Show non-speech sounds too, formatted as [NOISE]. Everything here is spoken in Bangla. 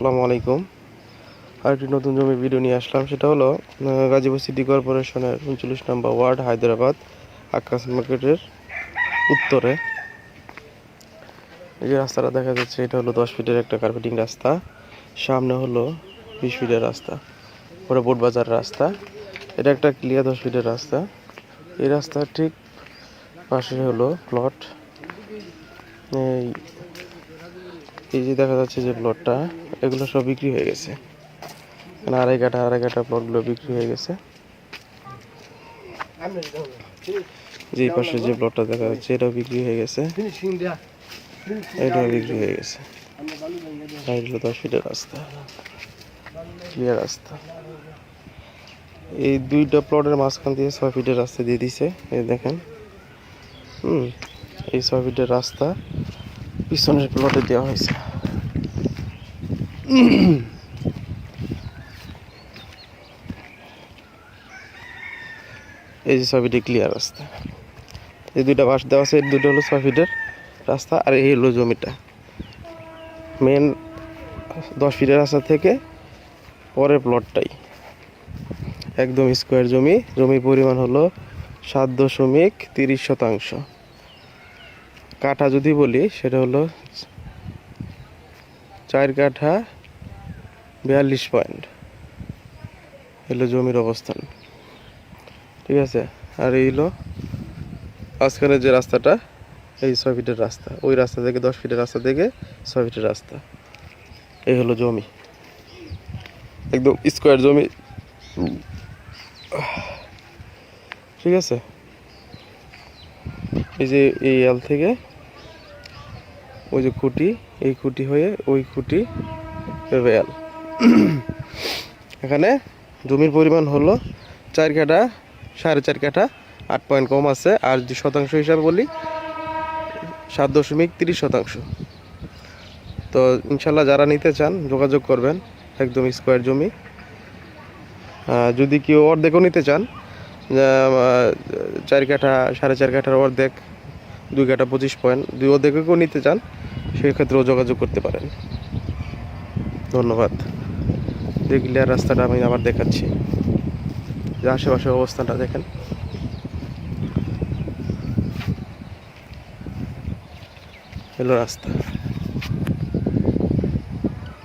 আসসালামু আলাইকুম। আরেকটি নতুন জমি ভিডিও নিয়ে আসলাম, সেটা হলো গাজীপুর সিটি কর্পোরেশনের উনচল্লিশ নম্বর ওয়ার্ড, হায়দ্রাবাদ, আকাশ মার্কেটের উত্তরে। এই যে রাস্তাটা দেখা যাচ্ছে, এটা হলো দশ ফিটের একটা কার্পেটিং রাস্তা, সামনে হলো বিশ ফিটের রাস্তা, ওটা বোট বাজার রাস্তা, এটা একটা ক্লিয়ার দশ ফিটের রাস্তা। এই রাস্তার ঠিক পাশে হলো প্লট এই এই যে দেখা যাচ্ছে যে প্লটটা এগুলো সব বিক্রি হয়ে গেছে। এখানে আড়াই কাঠা আড়াই কাঠা প্লটগুলো বিক্রি হয়ে গেছে। যে পাশে যে প্লটটা দেখা যাচ্ছে, এটাও বিক্রি হয়ে গেছে। এটাও বিক্রি হয়ে গেছে। দশ ফিটের রাস্তা। রাস্তা। এই দুইটা প্লটের মাঝখান দিয়ে ছয় ফিটের রাস্তা দিয়ে দিছে। এই দেখেন। হুম, এই ছয় ফিটের রাস্তা পিছনের প্লটে দেওয়া হয়েছে। এই যে ছয় ফিটে ক্লিয়ার রাস্তা। এই দুইটা বাস দেওয়া আছে, এই দুটো হলো ছয় ফিটের রাস্তা আর এই হলো জমিটা। মেন দশ ফিটের রাস্তা থেকে পরের প্লটটাই একদম স্কোয়ার জমি, জমির পরিমাণ হলো সাত দশমিক তিরিশ শতাংশ। কাঠা যদি বলি, সেটা হলো চার কাঠা বিয়াল্লিশ পয়েন্ট। এলো জমির অবস্থান। ঠিক আছে? আর এই হলো আজকালের যে রাস্তাটা, এই ছয় ফিটের রাস্তা। ওই রাস্তা থেকে দশ ফিটের রাস্তা থেকে ছয় ফিটের রাস্তা। এই হলো জমি। একদম স্কোয়ার জমি। ঠিক আছে? এই যে এই এল থেকে ওই যে খুঁটি, এই খুঁটি হয়ে ওই খুঁটি এল [CLEARS THROAT] এখানে জমির পরিমাণ হলো চার কাঠা, সাড়ে চার কাঠা, আট পয়েন্ট কম আছে। আর শতাংশ হিসাবে বলি, সাত দশমিক তিরিশ শতাংশ। তো ইনশাল্লাহ যারা নিতে চান, যোগাযোগ করবেন একদম স্কোয়ার জমি। যদি কেউ অর্ধেকও নিতে চান চার কাঠা, সাড়ে চার কাঠার অর্ধেক, দুই কাঠা পঁচিশ পয়েন্ট দুই অর্ধেকও নিতে চান, সেক্ষেত্রেও যোগাযোগ করতে পারেন। ধন্যবাদ। দেখলে রাস্তাটা আমি আবার দেখাচ্ছি। যে আশেপাশের অবস্থানটা দেখেন। হলো রাস্তা।